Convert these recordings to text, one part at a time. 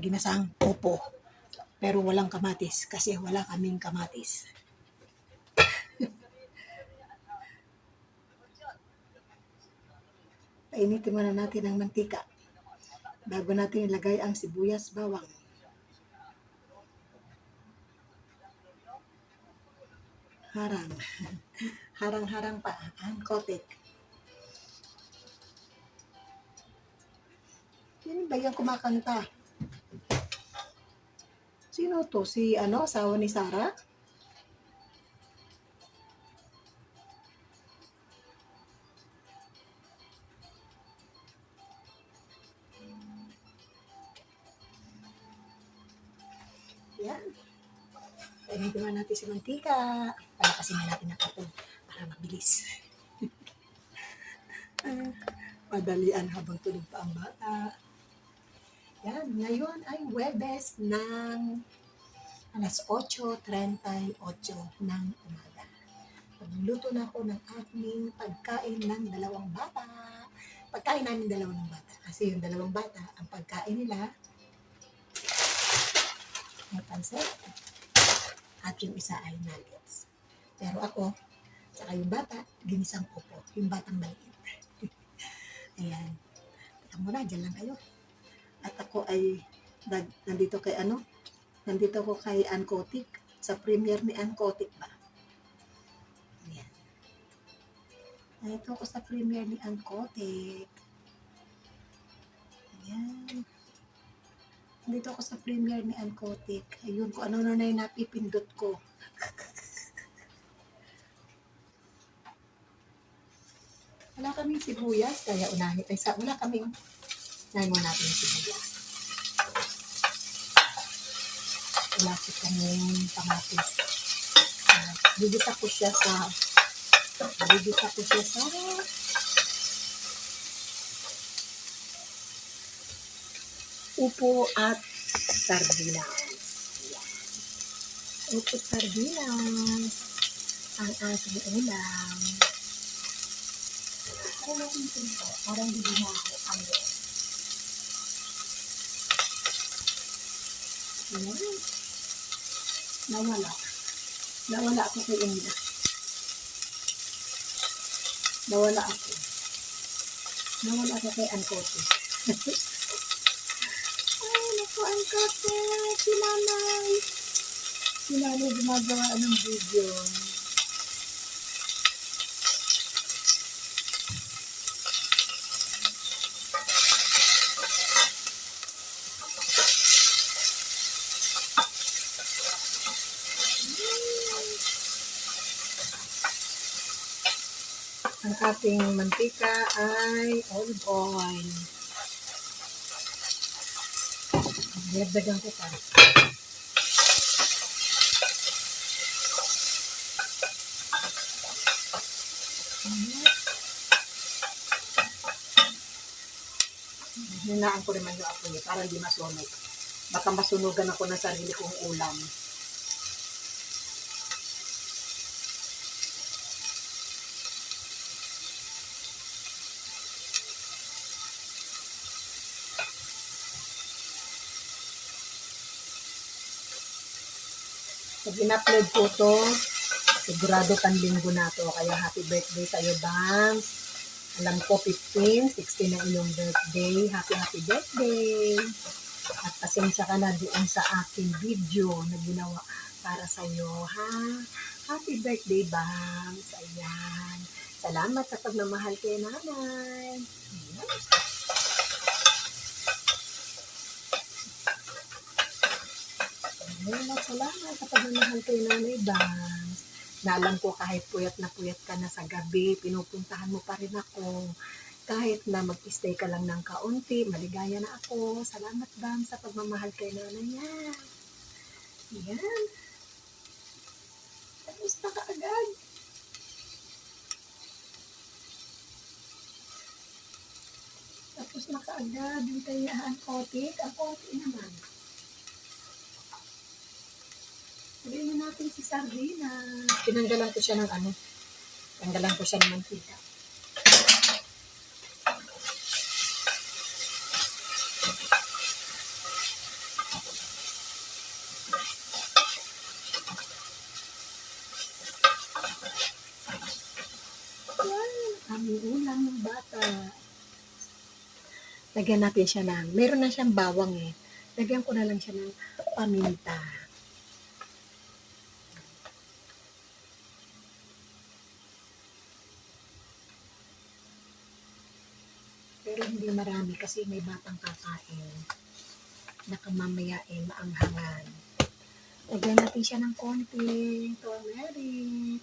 ginasang opo. Pero walang kamatis kasi wala kaming kamatis. Painitin muna natin ang mantika bago natin ilagay ang sibuyas bawang. Harang. Harang-harang pa kotek. Sino ba yung kumakanta? Sino to? Si ano? Asawa ni Sarah? Yan. Painitin naman natin si mantika. Palakasin na natin ang kapon para mabilis. Madalian habang tulog pa ang bata. Ngayon ay Webes ng alas 8.38 ng umaga. Magluluto na ako ng aking pagkain ng dalawang bata. Pagkain namin dalawang bata. Kasi yung dalawang bata, ang pagkain nila ay pansit at yung isa ay nuggets. Pero ako, saka yung bata, ginisang ko po. Yung batang maliit. Ayan. Teka muna, dyan lang kayo. At ako ay nag, nandito kay ano? Nandito ako kay Ann Kotik. Sa premiere ni Ann Kotik ba? Ayan. Nandito ako sa premiere ni Ann Kotik. Ayan. Nandito ako sa premiere ni Ann Kotik. Ayun, kung ano na yung napipindot ko. Wala kaming sibuyas, kaya unahin. Ay, sa, wala kaming Unahin mo natin yung sibuyas. Wala si kaming kamatis. Uh, bibisa ko siya sa bibisa ko siya sa upo at sardinas. Upo at sardinas ang ating ulam. Parang natin ito. Parang hindi na ako ang loob. Ayan. Nawala. Nawala ako kay Inda. Nawala ako. Nawala ako kay Ankote. Ay, naku, Ankote. Si nanay. Si nanay gumagawa ng video. Ang ating mantika ay olive oil. Nagdagan ko pa. Hinaan ko naman yung apoy para hindi masunog. Baka masunugan ako ng sarili kong ulam. Pag in-upload ko to, sigurado panlinggo na to. Kaya happy birthday sa'yo, Bams. Alam ko, 15, 16 na iyong birthday. Happy, happy birthday. At pasensya ka na doon sa aking video na ginawa para sa'yo, ha? Happy birthday, Bams. Ayan. Salamat sa pagmamahal kay nanay. Ayan. Salamat, salamat sa pagmamahal kay Nanay Bams. Na alam ko kahit puyat na puyat ka na sa gabi, pinupuntahan mo pa rin ako. Kahit na mag-stay ka lang ng kaunti, maligaya na ako. Salamat Bams sa pagmamahal kay Nanay niya. Yan. Tapos na kaagad. Tapos na kaagad. Ang kotik. Ang kotik naman. Sabihin na natin si Sardina. Tinanggalan ko siya ng ano. Tanggalan ko siya ng mantika. ulam ng bata. Lagyan natin siya ng, meron na siyang bawang eh. Lagyan ko na lang siya ng paminta. Pero hindi marami kasi may batang kakain. Baka mamaya eh, maanghangan. Lagyan natin siya ng konting turmeric.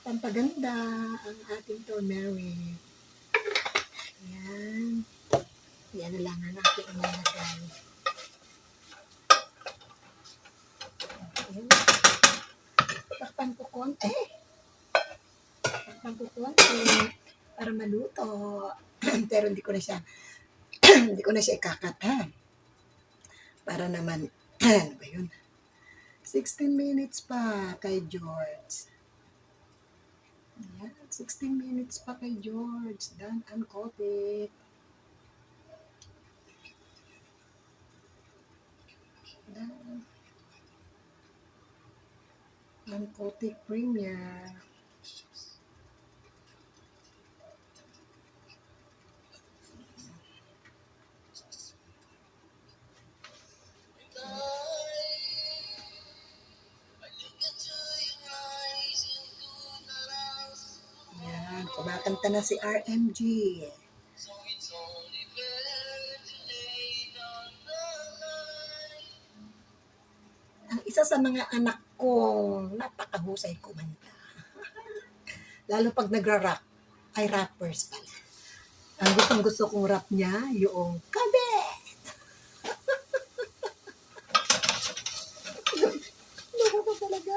Pampaganda ang ating turmeric. Ayan. Yan na lang ang ating inalagay. Okay. Takpan ko konti. Takpan ko konti para maluto. Pero hindi ko na siya hindi ko na siya ikakata. Para naman, ano ba yun? 16 minutes pa kay George. Ayan, 16 minutes pa kay George. Done and coated. Done. Uncoated Premier. Yan, kumakanta na si RMG. Ang isa sa mga anak ko, napakahusay kumanta. Lalo pag nagra-rap, ay rappers pala. Ang gustong gusto kong rap niya, yung kabet! Loko ko talaga.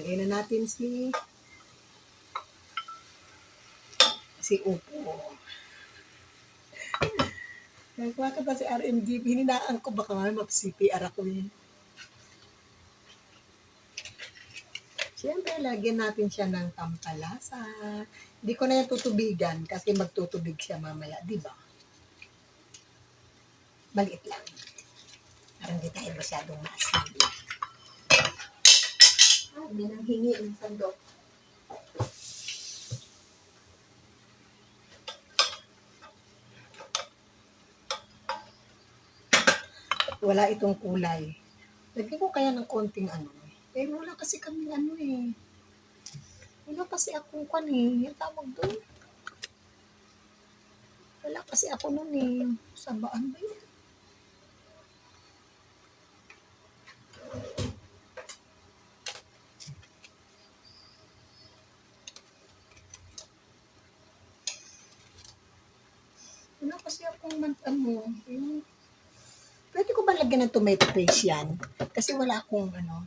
Lagay na natin si si Upo. Nagkuha ka pa si RMD, hininaan ko baka may map-CPR ako yun. Siyempre, lagyan natin siya ng tampalasa. Hindi ko na yan tutubigan kasi magtutubig siya mamaya, di ba? Maliit lang. Para hindi tayo masyadong masabi. May nang hingi ng sandok. Wala itong kulay. Lagyan ko kaya ng konting ano. Eh, wala kasi kami ano eh. Wala kasi akong kan eh. Yung tawag doon. Wala kasi ako nun eh. Sabaan ba yun? Wala kasi akong mag, ano, yung, pwede ko ba lagyan ng tomato paste yan? Kasi wala akong, ano,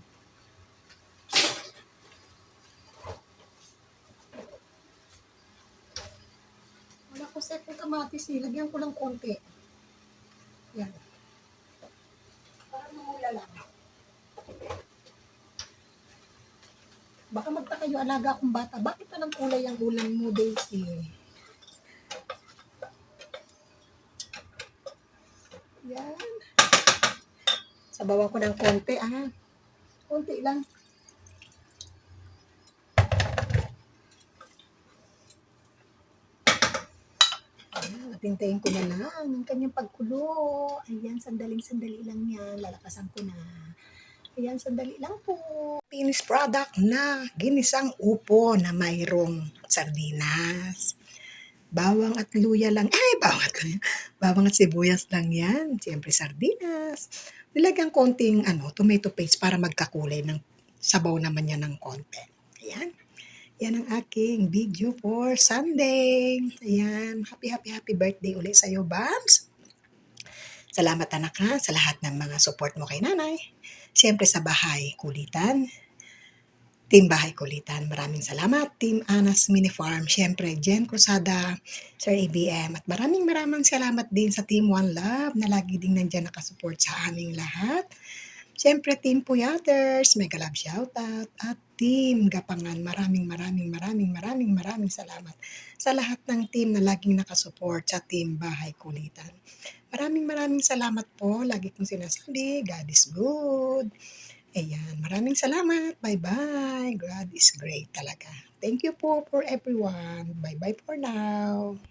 wala ko set ng kamatis eh. Lagyan ko ng konti. Yan. Para mamula lang. Baka magtaka yung alaga akong bata. Bakit pa ng kulay ang ulam mo, Daisy? Yan. Sabawan ko ng konti, ah. Konti lang. Tintayin ko na lang ang kanyang pagkulo. Ayan, sandaling-sandali lang yan. Lalakasan ko na. Ayan, sandali lang po. Finished product na ginisang upo na mayroong sardinas. Bawang at luya lang. Ay, bawang at luya. Bawang at sibuyas lang yan. Siyempre, sardinas. Nilagyan konting ano, tomato paste para magkakulay ng sabaw naman yan ng konti. Ayan. Yan ang aking video for Sunday. Ayan. Happy, happy, happy birthday ulit sa'yo, Bams. Salamat anak ha sa lahat ng mga support mo kay nanay. Siyempre sa bahay kulitan. Team Bahay Kulitan. Maraming salamat. Team Anas Mini Farm. Siyempre, Jen Cruzada, Sir ABM. At maraming maraming salamat din sa Team One Love na lagi din nandyan nakasupport sa aming lahat. Siyempre, Team Puyaters, mega love shoutout. At Team Gapangan, maraming maraming maraming maraming maraming salamat sa lahat ng team na laging nakasupport sa Team Bahay Kulitan. Maraming maraming salamat po. Lagi kong sinasabi, God is good. Ayan, maraming salamat. Bye-bye. God is great talaga. Thank you po for everyone. Bye-bye for now.